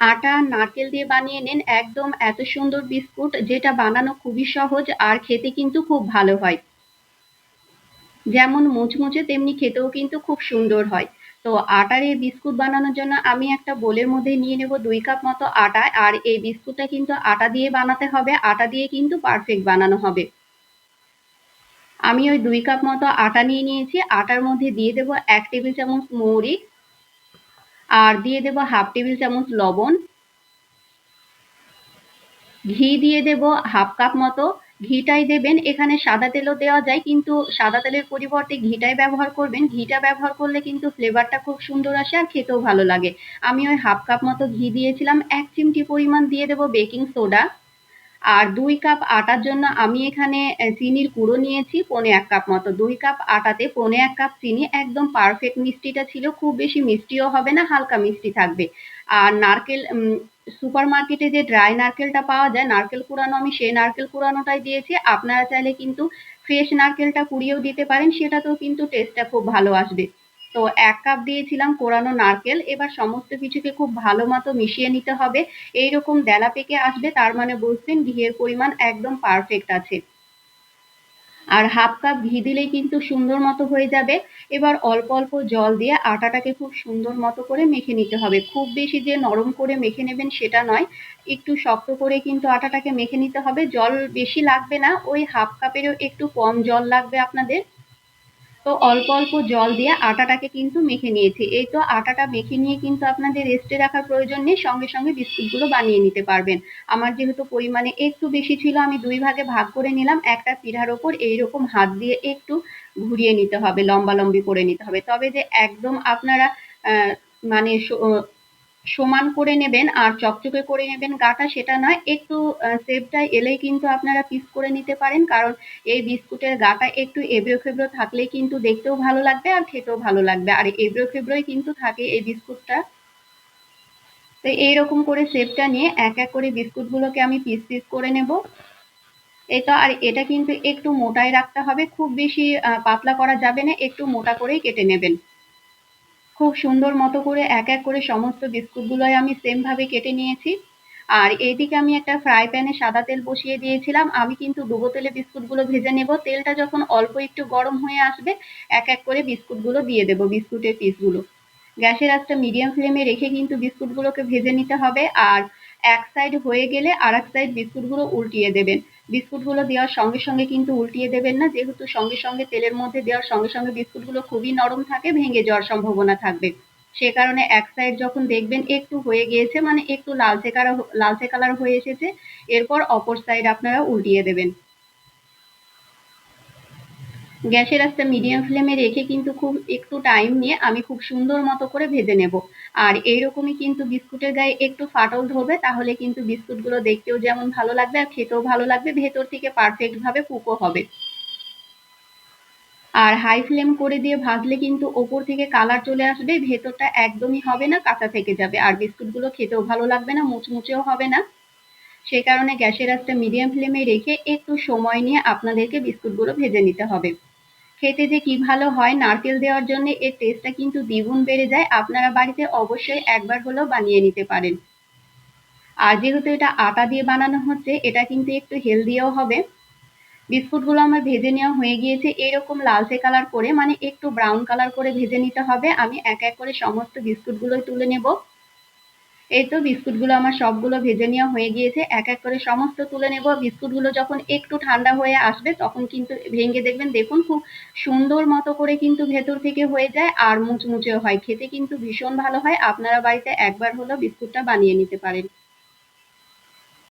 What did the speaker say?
আটা নারকেল দিয়ে বানিয়ে নেন, একদম এত সুন্দর বিস্কুট যেটা বানানো খুবই সহজ আর খেতে কিন্তু খুব ভালো হয়। যেমন মুচমুচে তেমনি খেতেও কিন্তু খুব সুন্দর হয়। তো আটার এই বিস্কুট বানানোর জন্য আমি একটা বোলের মধ্যে নিয়ে নেব দুই কাপ মতো আটা আর এই বিস্কুটটা কিন্তু আটা দিয়ে বানাতে হবে, আটা দিয়ে কিন্তু পারফেক্ট বানানো হবে। আমি ওই দুই কাপ মতো আটা নিয়ে নিয়েছি, আটার মধ্যে দিয়ে দেব এক টেবিল চামচ মৌরি আর দিয়ে দেব হাফ টেবিল চামচ লবণ। ঘি দিয়ে দেব হাফ কাপ মতো। ঘিটাই দেবেন, এখানে সাদা তেলও দেওয়া যায়, কিন্তু সাদা তেলের পরিবর্তে ঘিটাই ব্যবহার করবেন। ঘিটা ব্যবহার করলে কিন্তু ফ্লেভারটা খুব সুন্দর আসে আর খেতেও ভালো লাগে। আমি ওই হাফ কাপ মতো ঘি দিয়েছিলাম, এক চিমটি পরিমাণ দিয়ে দেব বেকিং সোডা আর দুই কাপ আটার জন্য আমি এখানে চিনির গুঁড়ো নিয়েছি, পনে এক কাপ মতো। দুই কাপ আটাতে পনে এক কাপ চিনি, একদম পারফেক্ট মিষ্টিটা ছিল, খুব বেশি মিষ্টিও হবে না, হালকা মিষ্টি থাকবে। আর নারকেল সুপার মার্কেটে যে ড্রাই নারকেলটা পাওয়া যায়, নারকেল কুড়ানো আমি সেই নারকেল কুড়ানোটাই দিয়েছি। আপনারা চাইলে কিন্তু ফ্রেশ নারকেলটা কুড়িয়েও দিতে পারেন, সেটাতেও কিন্তু টেস্টটা খুব ভালো আসবে। তো এক কাপ দিয়েছিলাম কোরানো নারকেল। এবার সমস্ত কিছুকে খুব ভালো মতো মিশিয়ে নিতে হবে। এইরকম ডেলা পেকে আসবে, তার মানে বুঝবেন ঘিয়ের পরিমাণ একদম পারফেক্ট আছে। আর হাফ কাপ ঘি দিলেই কিন্তু সুন্দর মতো হয়ে যাবে। এবার অল্প অল্প জল দিয়ে আটাটাকে খুব সুন্দর মতো করে মেখে নিতে হবে। খুব বেশি যে নরম করে মেখে নেবেন সেটা নয়। একটু শক্ত করে কিন্তু আটাটাকে মেখে নিতে হবে। জল বেশি লাগবে না, ওই হাফ কাপেরও একটু কম জল লাগবে আপনাদের। তো অল্প অল্প জল দিয়ে আটাটাকে কিন্তু মেখে নিয়েছি। এই তো আটাটা মেখে নিয়ে কিন্তু আপনাদের রেস্টে রাখার প্রয়োজন নেই, সঙ্গে সঙ্গে বিস্কুটগুলো বানিয়ে নিতে পারবেন। আমার যেহেতু পরিমাণে একটু বেশি ছিল, আমি দুই ভাগে ভাগ করে নিলাম। একটা পিঠার ওপর এইরকম হাত দিয়ে একটু ঘুরিয়ে নিতে হবে লম্বা লম্বি করে নিতে হবে। তবে যে একদম আপনারা মানে সমান করে নেবেন আর চকচকে করে নেবেন গাটা, সেটা নয়, একটু শেপটা এলেই কিন্তু আপনারা পিস করে নিতে পারেন। কারণ এই বিস্কুটের গাটা একটু এবড়ো খেবড়ো থাকলে কিন্তু দেখতেও ভালো লাগবে আর খেতেও ভালো লাগবে। আর এবড়ো খেবড়োই কিন্তু থাকে এই বিস্কুটটা। তো এইরকম করে শেপটা নিয়ে এক এক করে বিস্কুটগুলোকে আমি পিস পিস করে নেব। তো, আর এটা কিন্তু একটু মোটাই রাখতে হবে। খুব বেশি পাতলা করা যাবে না, একটু মোটা করেই কেটে নেবেন। খুব সুন্দর মতো করে এক এক করে সমস্ত বিস্কুটগুলোই আমি সেমভাবে কেটে নিয়েছি। আর এদিকে আমি একটা ফ্রাই প্যানে সাদা তেল বসিয়ে দিয়েছিলাম। আমি কিন্তু ডুবো তেলে বিস্কুটগুলো ভেজে নেব। তেলটা যখন অল্প একটু গরম হয়ে আসবে, এক এক করে বিস্কুটগুলো দিয়ে দেবো, বিস্কুটের পিসগুলো গ্যাসের আঁচটা মিডিয়াম ফ্লেমে রেখে কিন্তু বিস্কুটগুলোকে ভেজে নিতে হবে। আর এক সাইড হয়ে গেলে আর এক সাইড বিস্কুটগুলো উল্টিয়ে দেবেন। বিস্কুটগুলো দেওয়ার সঙ্গে সঙ্গে কিন্তু উল্টিয়ে দেবেন না, যেহেতু সঙ্গে সঙ্গে তেলের মধ্যে দেওয়ার সঙ্গে সঙ্গে বিস্কুটগুলো খুবই নরম থাকে, ভেঙে যাওয়ার সম্ভাবনা থাকবে। সে কারণে এক সাইড যখন দেখবেন একটু হয়ে গিয়েছে মানে একটু লালচে কালার লালচে কালার হয়ে এসেছে, এরপর অপর সাইড আপনারা উল্টিয়ে দেবেন। গ্যাসের আস্তে মিডিয়াম ফ্লেমে রেখে কিন্তু খুব একটু টাইম নিয়ে আমি খুব সুন্দর মতো করে ভেজে নেব। আর এইরকমই কিন্তু বিস্কুটের গায়ে একটু ফাটল ধরবে, তাহলে কিন্তু বিস্কুটগুলো দেখতেও যেমন ভালো লাগবে আর খেতেও ভালো লাগবে, ভেতর থেকে পারফেক্টভাবে কুকও হবে। আর হাই ফ্লেম করে দিয়ে ভাজলে কিন্তু ওপর থেকে কালার চলে আসবে, ভেতরটা একদমই হবে না, কাঁচা থেকে যাবে। আর বিস্কুটগুলো খেতেও ভালো লাগবে না, মুচমুচেও হবে না। সে কারণে গ্যাসের আঁচটা মিডিয়াম ফ্লেমে রেখে একটু সময় নিয়ে আপনাদেরকে বিস্কুটগুলো ভেজে নিতে হবে। খেতে যে কি ভালো হয় নারকেল দেওয়ার জন্য এর টেস্টটা কিন্তু দ্বিগুণ বেড়ে যায়। আপনারা বাড়িতে অবশ্যই একবার হলেও বানিয়ে নিতে পারেন। আর যেহেতু এটা আটা দিয়ে বানানো হচ্ছে, এটা কিন্তু একটু হেলদিও হবে। বিস্কুটগুলো আমার ভেজে নেওয়া হয়ে গিয়েছে। এরকম লালচে কালার করে মানে একটু ব্রাউন কালার করে ভেজে নিতে হবে। আমি এক এক করে সমস্ত বিস্কুটগুলোই তুলে নেব। এই তো বিস্কুটগুলো আমার সবগুলো ভেজে নেওয়া হয়ে গিয়েছে। এক এক করে সমস্ত তুলে নেব। বিস্কুটগুলো যখন একটু ঠান্ডা হয়ে আসবে, তখন কিন্তু ভেঙে দেখবেন, দেখুন খুব সুন্দর মতো করে কিন্তু ভেতর থেকে হয়ে যায় আর মুচমুচেও হয়। খেতে কিন্তু ভীষণ ভালো হয়। আপনারা বাড়িতে একবার হলেও বিস্কুটটা বানিয়ে নিতে পারেন।